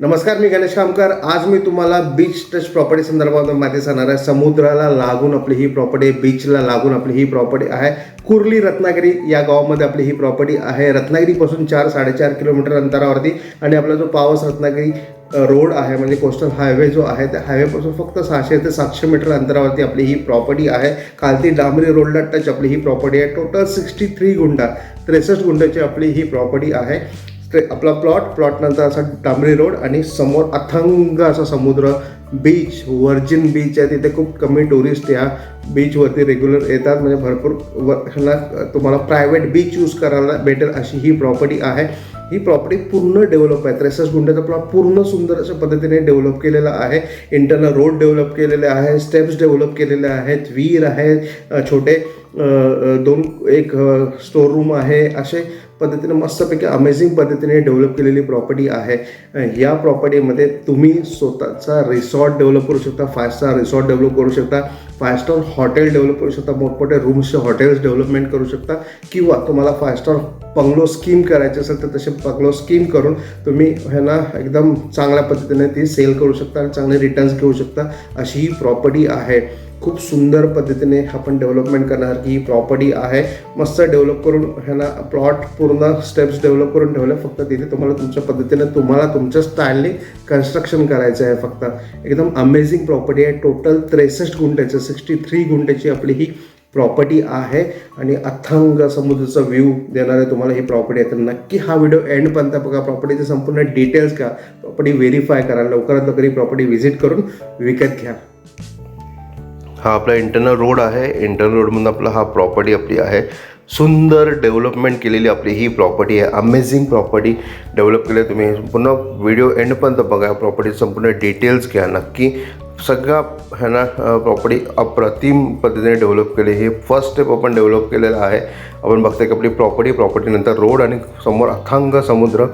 नमस्कार मी गणेश कामकर. आज मी तुम्हाला बीच टच प्रॉपर्टी संदर्भात माहिती सांगणार आहे. समुद्राला लागून आपली ही प्रॉपर्टी बीचला लागून आपली ही प्रॉपर्टी आहे. कुर्ली रत्नागिरी या गावामध्ये आपली ही प्रॉपर्टी आहे. रत्नागिरीपासून चार साडेचार किलोमीटर अंतरावरती आणि आपला जो पावस रत्नागिरी रोड आहे म्हणजे कोस्टल हायवे जो आहे त्या हायवेपासून फक्त सहाशे ते सातशे मीटर अंतरावरती आपली ही प्रॉपर्टी आहे. खालती डांबरी रोडला टच आपली ही प्रॉपर्टी आहे. टोटल सिक्स्टी थ्री गुंडा त्रेसष्ट गुंडाची आपली ही प्रॉपर्टी आहे. ते आपला प्लॉट प्लॉटनंतर असा डांबरी रोड आणि समोर अथंग असा समुद्र बीच व्हर्जिन बीच आहे तिथे खूप कमी टुरिस्ट या बीचवरती रेग्युलर येतात. म्हणजे भरपूर व तुम्हाला प्रायव्हेट बीच यूज करायला भेटेल अशी ही प्रॉपर्टी आहे. ही प्रॉपर्टी पूर्ण डेव्हलप आहे. त्रेसष्ट गुंठ्याचा प्लॉट पूर्ण सुंदर अशा पद्धतीने डेव्हलप केलेला आहे. इंटरनल रोड डेव्हलप केलेले आहे. स्टेप्स डेव्हलप केलेले आहेत. विहीर आहे. छोटे दोन एक स्टोर रूम आहे. असे पद्धतीने मस्तपैकी अमेझिंग पद्धतीने डेव्हलप केलेली प्रॉपर्टी आहे. या प्रॉपर्टीमध्ये तुम्ही स्वतःचा रिसॉर्ट रिसॉर्ट डेव्हलप करू शकता फाय स्टार रिसॉर्ट डेव्हलप करू शकता फाय स्टार हॉटेल डेव्हलप करू शकता मोठमोठे रूम्सचे हॉटेल्स डेव्हलपमेंट करू शकता किंवा तुम्हाला फाय स्टार बंगलो स्कीम करायची असेल तर तसे बंगलो स्कीम करून तुम्ही ह्यांना एकदम चांगल्या पद्धतीने ती सेल करू शकता आणि चांगले रिटर्न्स घेऊ शकता अशी ही प्रॉपर्टी आहे. खूप सुंदर पद्धतीने आपण डेव्हलपमेंट करणार की ही प्रॉपर्टी आहे. मस्त डेव्हलप करून ह्यांना प्लॉट पूर्ण स्टेप्स डेव्हलप करून ठेवले. फक्त तिथे तुम्हाला तुमच्या पद्धतीने तुम्हाला तुमच्या स्टाईलने कन्स्ट्रक्शन करायचं आहे फक्त. एकदम अमेझिंग प्रॉपर्टी आहे. टोटल त्रेसष्ट गुंठ्याचं सिक्स्टी थ्री गुंठ्याची आपली ही प्रॉपर्टी आहे. आणि अथंग समुद्राचा व्ह्यू देणारे तुम्हाला ही प्रॉपर्टी आहे. तर नक्की हा व्हिडिओ एंडपर्यंत बघा. प्रॉपर्टीचे संपूर्ण डिटेल्स घ्या. प्रॉपर्टी व्हेरीफाय करा. लवकरात लवकर ही प्रॉपर्टी व्हिजिट करून विकत घ्या. हा आपला इंटरनल रोड आहे. इंटरनल रोडमधून आपला हा प्रॉपर्टी आपली आहे. सुंदर डेव्हलपमेंट केलेली आपली ही प्रॉपर्टी आहे. अमेझिंग प्रॉपर्टी डेव्हलप केली आहे तुम्ही. पूर्ण व्हिडिओ एंडपर्यंत बघा. प्रॉपर्टी संपूर्ण डिटेल्स घ्या. नक्की सगळ्या ह्यांना प्रॉपर्टी अप्रतिम पद्धतीने डेव्हलप केली. हे फर्स्ट स्टेप आपण डेव्हलप केलेलं आहे. आपण बघतोय की आपली प्रॉपर्टी प्रॉपर्टीनंतर रोड आणि समोर अथांग समुद्र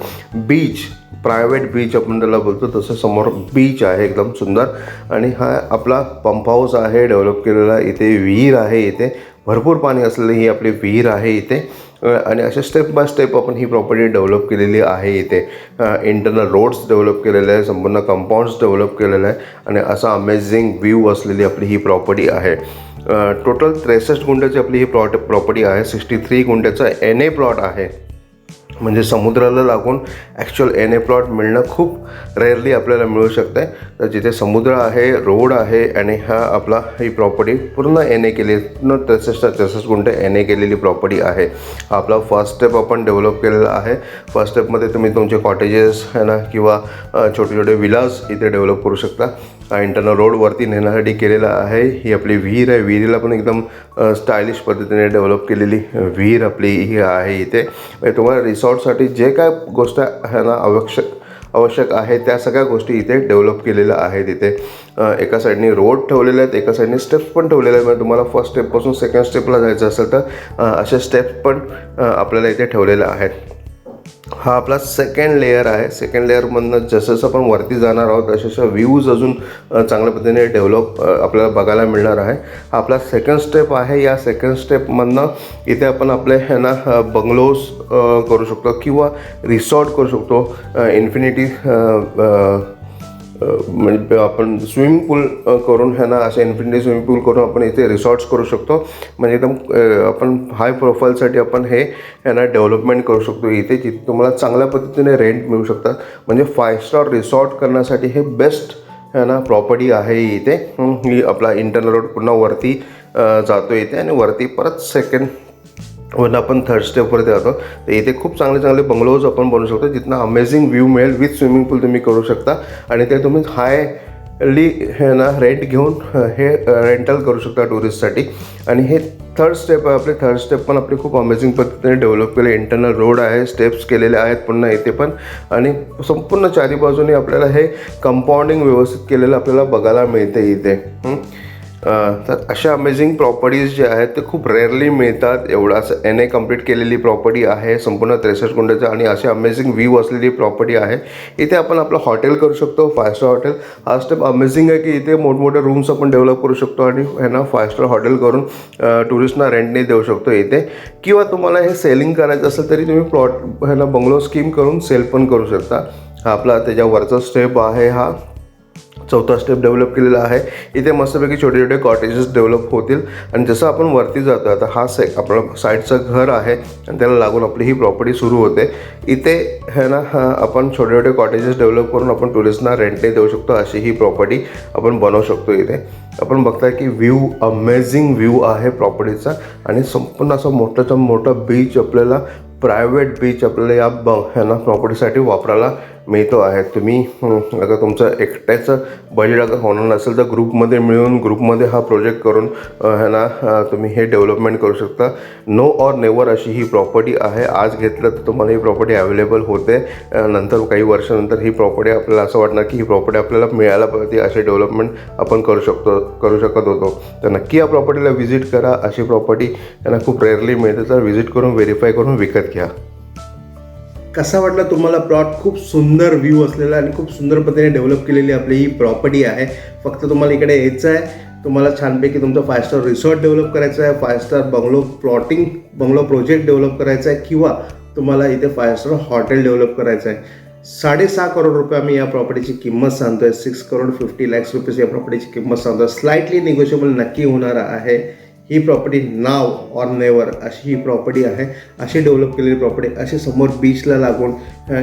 बीच प्रायव्हेट बीच आपण त्याला बोलतो. तसं समोर बीच आहे एकदम सुंदर. आणि हा आपला पंप हाऊस आहे डेव्हलप केलेला. इथे विहीर आहे इथे. भरपूर पाणी असलेली ही आपली विहीर आहे इथे. आणि अशा स्टेप बाय स्टेप आपण ही प्रॉपर्टी डेव्हलप केलेली आहे इथे. इंटरनल रोड्स डेव्हलप केलेले आहे संपूर्ण कंपाऊंड्स डेव्हलप केलेलं आहे आणि असा अमेझिंग व्ह्यू असलेली आपली ही प्रॉपर्टी आहे. टोटल त्रेसष्ट गुंठ्याची आपली ही प्लॉट प्रॉपर्टी आहे. सिक्स्टी थ्री गुंठ्याचा एन ए प्लॉट आहे. म्हणजे समुद्राला लागून ॲक्च्युअल एन ए प्लॉट मिळणं खूप रेअरली आपल्याला मिळू शकतं आहे तर जिथे समुद्र आहे रोड आहे आणि हा आपला ही प्रॉपर्टी पूर्ण एन ए केली पूर्ण त्रेसष्ट त्रेसष्ट गुंठे एन ए केलेली प्रॉपर्टी आहे. हा आपला फर्स्ट स्टेप आपण डेव्हलप केलेला आहे. फर्स्ट स्टेपमध्ये तुम्ही तुमचे कॉटेजेस आहे ना किंवा छोटे छोटे विलास इथे डेव्हलप करू शकता. इंटरनल रोडवरती नेण्यासाठी केलेला आहे. ही आपली विहीर आहे. विहिरीला पण एकदम स्टायलिश पद्धतीने डेव्हलप केलेली विहीर आपली ही आहे इथे. म्हणजे तुम्हाला रिसॉर्टसाठी जे काय गोष्ट ह्यांना आवश्यक आवश्यक आहे त्या सगळ्या गोष्टी इथे डेव्हलप केलेल्या आहेत इथे. एका साईडने रोड ठेवलेले आहेत एका साईडने स्टेप्स पण ठेवलेले आहेत. म्हणजे तुम्हाला फर्स्ट स्टेपपासून सेकंड स्टेपला जायचं असेल तर असे स्टेप्स पण आपल्याला इथे ठेवलेले आहेत. हा आपला सेकंड लेअर आहे. सेकंड लेअरमधनं जसं जसं आपण वरती जाणार आहोत तसे जसं व्ह्यूज अजून चांगल्या पद्धतीने डेव्हलप आपल्याला बघायला मिळणार आहे. हा आपला सेकंड स्टेप आहे. या सेकंड स्टेपमधनं इथे आपण आपले ह्यांना बंगलोज करू शकतो किंवा रिसॉर्ट करू शकतो. इन्फिनिटी म्हणजे आपण स्विमिंग पूल करून ह्यांना असे इन्फिनिटी स्विमिंग पूल करून आपण इथे रिसॉर्ट्स करू शकतो. म्हणजे एकदम आपण हाय प्रोफाईलसाठी आपण हे ह्यांना डेव्हलपमेंट करू शकतो. इथे जिथे तुम्हाला चांगल्या पद्धतीने रेंट मिळू शकतात. म्हणजे फाय स्टार रिसॉर्ट करण्यासाठी हे बेस्ट ह्यांना प्रॉपर्टी आहे इथे. ही आपला इंटरनल रोड पुन्हा वरती जातो इथे आणि वरती परत सेकंड वन आपण थर्ड स्टेपवरती जातो तर इथे खूप चांगले चांगले बंगलोज आपण बनवू शकतो जिथनं अमेझिंग व्ह्यू मिळेल विथ स्विमिंग पूल तुम्ही करू शकता. आणि ते तुम्ही हायली हे ना रेंट घेऊन हे रेंटल करू शकता टुरिस्टसाठी आणि हे थर्ड स्टेप आहे आपले थर्ड स्टेप पण आपले खूप अमेझिंग पद्धतीने डेव्हलप केले. इंटरनल रोड आहे स्टेप्स केलेले आहेत पुन्हा इथे पण. आणि संपूर्ण चारी बाजूने आपल्याला हे कंपाऊंडिंग व्यवस्थित केलेलं आपल्याला बघायला मिळते इथे. हं? तर अशा अमेझिंग प्रॉपर्टीज जे आहेत ते खूप रेअरली मिळतात. एवढं असं एन ए कंप्लीट केलेली प्रॉपर्टी आहे संपूर्ण त्रेसष्ट गुंड्याचं आणि अशी अमेझिंग व्ह्यू असलेली प्रॉपर्टी आहे. इथे आपण आपलं हॉटेल करू शकतो फाय स्टार हॉटेल हा स्टेप अमेझिंग आहे की इथे मोठमोठे रूम्स आपण डेव्हलप करू शकतो आणि ह्यांना फाय स्टार हॉटेल करून टुरिस्टना रेंटने देऊ शकतो इथे. किंवा तुम्हाला हे सेलिंग करायचं असेल तरी तुम्ही प्लॉट ह्याला बंगलो स्कीम करून सेल पण करू शकता. हा आपला त्याच्यावरचा स्टेप आहे हा. चौथा स्टेप डेव्हलप केलेला आहे. इथे मस्तपैकी छोटे छोटे कॉटेजेस डेव्हलप होतील. आणि जसं आपण वरती जातो आता हा से आपलं साईडचं घर आहे आणि त्याला लागून आपली ही प्रॉपर्टी सुरू होते. इथे है ना हा आपण छोटे छोटे कॉटेजेस डेव्हलप करून आपण टुरिस्टना रेंटने देऊ शकतो अशी ही प्रॉपर्टी आपण बनवू शकतो इथे. आपण बघताय की व्ह्यू अमेझिंग व्ह्यू आहे प्रॉपर्टीचा आणि संपूर्ण असा मोठाचा मोठा बीच आपल्याला प्रायव्हेट बीच आपल्याला या ब ह्यांना प्रॉपर्टीसाठी वापरायला मिळतो आहे. तुम्ही अगर तुमचं एकट्याचं बजेट अगर होणार नसेल तर ग्रुपमध्ये मिळून ग्रुपमध्ये हा प्रोजेक्ट करून ह्यांना तुम्ही हे डेव्हलपमेंट करू शकता. नो ऑर नेवर अशी ही प्रॉपर्टी आहे. आज घेतलं तर तुम्हाला ही प्रॉपर्टी अवेलेबल होते. नंतर काही वर्षानंतर ही प्रॉपर्टी आपल्याला असं वाटणार की ही प्रॉपर्टी आपल्याला मिळायला पाहिजे असे डेव्हलपमेंट आपण करू शकतो. करू शकत होतो. तर नक्की या प्रॉपर्टीला व्हिजिट करा अशी प्रॉपर्टी त्यांना खूप रेअरली मिळते. तर व्हिजिट करून व्हेरीफाय करून विकत घ्या. कसा वाटला तुम्हाला प्लॉट खूप सुंदर व्ह्यू असलेला आणि खूप सुंदर पद्धतीने डेव्हलप केलेली आपली ही प्रॉपर्टी आहे. फक्त तुम्हाला इकडे यायचं आहे. तुम्हाला छानपैकी तुमचं फाय स्टार रिसॉर्ट डेव्हलप करायचं आहे five star bungalow plotting bungalow project develop करायचा आहे किंवा तुम्हाला इथे फाय स्टार हॉटेल डेव्हलप करायचं आहे. साडेसहा करोड रुपये आम्ही या प्रॉपर्टीची किंमत सांगतोय. Six crore fifty lakhs rupees या प्रॉपर्टीची किंमत सांगतोय. स्लाइटली निगोशिएबल नक्की होणार आहे. ही प्रॉपर्टी नाव ऑर नेवर अशी ही प्रॉपर्टी आहे. अशी डेव्हलप केलेली प्रॉपर्टी अशी समोर बीचला लागून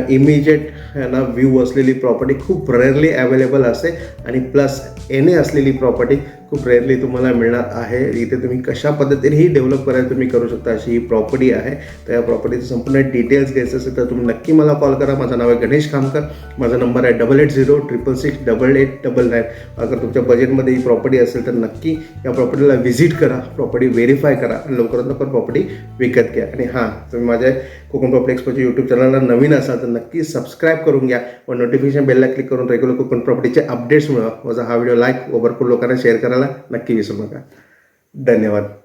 इमिजिएट ना व्ह्यू असलेली प्रॉपर्टी खूप रेअरली अवेलेबल असते आणि प्लस एने असलेली प्रॉपर्टी खूप रेअरली तुम्हाला मिळणार आहे. इथे तुम्ही कशा पद्धतीने ही डेव्हलप करायला तुम्ही करू शकता अशी ही प्रॉपर्टी आहे. तर या प्रॉपर्टीचे संपूर्ण डिटेल्स घ्यायचं असेल तर तुम्ही नक्की मला कॉल करा. माझं नाव आहे गणेश खामकर. माझा नंबर आहे double eight zero triple six double eight double nine अगर तुमच्या बजेटमध्ये ही प्रॉपर्टी असेल तर नक्की या प्रॉपर्टीला व्हिजिट करा. प्रॉपर्टी व्हेरीफाय करा आणि लवकरात लवकर प्रॉपर्टी विकत घ्या. आणि हां तुम्ही माझ्या कोकण प्रॉपर्टी एक्सपोच्या यूट्यूब चॅनलला नवीन असाल तर नक्की सबस्क्राईब करून घ्या. व नोटिफिकेशन बेलला क्लिक करून रेग्युलर कोकण प्रॉपर्टीचे अपडेट्स मिळवा. माझा हा व्हिडिओ लाईक व भरपूर लोकांना शेअर करायला नक्की विसरू नका. धन्यवाद.